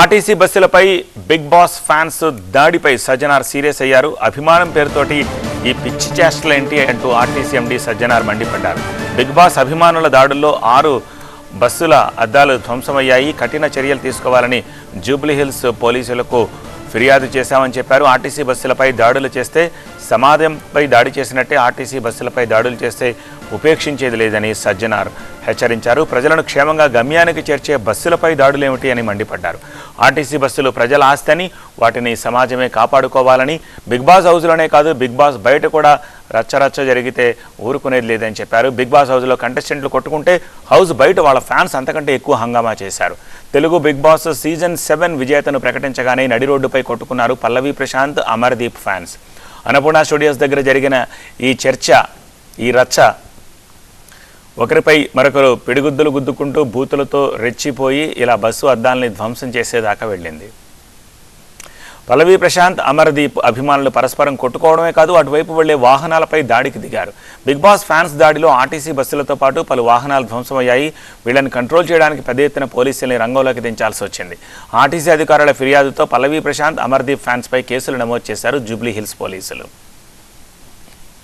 RTC బస్సులపై big boss fans దాడిపై Sajjanar serious అయ్యారు. అభిమానం పేరుతోటి ఈ పిచ్చి చేష్టలేంటి అంటూ ఆర్టీసీ ఎండీ సజ్జనార్ మండిపడ్డారు. బిగ్ బాస్ అభిమానుల దాడుల్లో ఆరు బస్సుల అద్దాలు ధ్వంసమయ్యాయి. కఠిన చర్యలు తీసుకోవాలని జూబ్లీహిల్స్ పోలీసులకు ఫిర్యాదు చేశామని చెప్పారు. ఆర్టీసీ బస్సులపై దాడులు చేస్తే సమాజంపై దాడి చేసినట్టే ఆర్టీసీ బస్సులపై దాడులు చేస్తే ఉపేక్షించేది లేదని సజ్జనార్ హెచ్చరించారు. ప్రజలను క్షేమంగా గమ్యానికి చేర్చే బస్సులపై దాడులేమిటి అని మండిపడ్డారు. ఆర్టీసీ బస్సులు ప్రజల ఆస్తిని వాటిని సమాజమే కాపాడుకోవాలని బిగ్ బాస్ హౌస్లోనే కాదు బిగ్ బాస్ బయట కూడా రచ్చరచ్చ జరిగితే ఊరుకునేది లేదని చెప్పారు. బిగ్ బాస్ హౌస్లో కంటెస్టెంట్లు కొట్టుకుంటే హౌస్ బయట వాళ్ళ ఫ్యాన్స్ అంతకంటే ఎక్కువ హంగామా చేశారు. Telugu Bigg Boss season seven విజేతను ప్రకటించగానే నడి రోడ్డుపై కొట్టుకున్నారు పల్లవి ప్రశాంత్ అమర్దీప్ ఫ్యాన్స్. అన్నపూర్ణ స్టూడియోస్ దగ్గర జరిగిన ఈ చర్చ ఈ రచ్చ ఒకరిపై మరొకరు పిడిగుద్దులు గుద్దుకుంటూ బూతులతో రెచ్చిపోయి ఇలా బస్సు అద్దాలని ధ్వంసం చేసేదాకా వెళ్ళింది. పల్లవి ప్రశాంత్ అమర్దీప్ అభిమానులు పరస్పరం కొట్టుకోవడమే కాదు అటువైపు వెళ్ళే వాహనాలపై దాడికి దిగారు. బిగ్ బాస్ ఫ్యాన్స్ దాడిలో ఆర్టీసీ బస్సులతో పాటు పలు వాహనాలు ధ్వంసమయ్యాయి. వీళ్ళని కంట్రోల్ చేయడానికి పెద్ద ఎత్తున పోలీసుల్ని రంగంలోకి దించాల్సి వచ్చింది. ఆర్టీసీ అధికారుల ఫిర్యాదుతో పల్లవి ప్రశాంత్ అమర్దీప్ ఫ్యాన్స్పై కేసులు నమోదు చేశారు జూబ్లీ హిల్స్ పోలీసులు.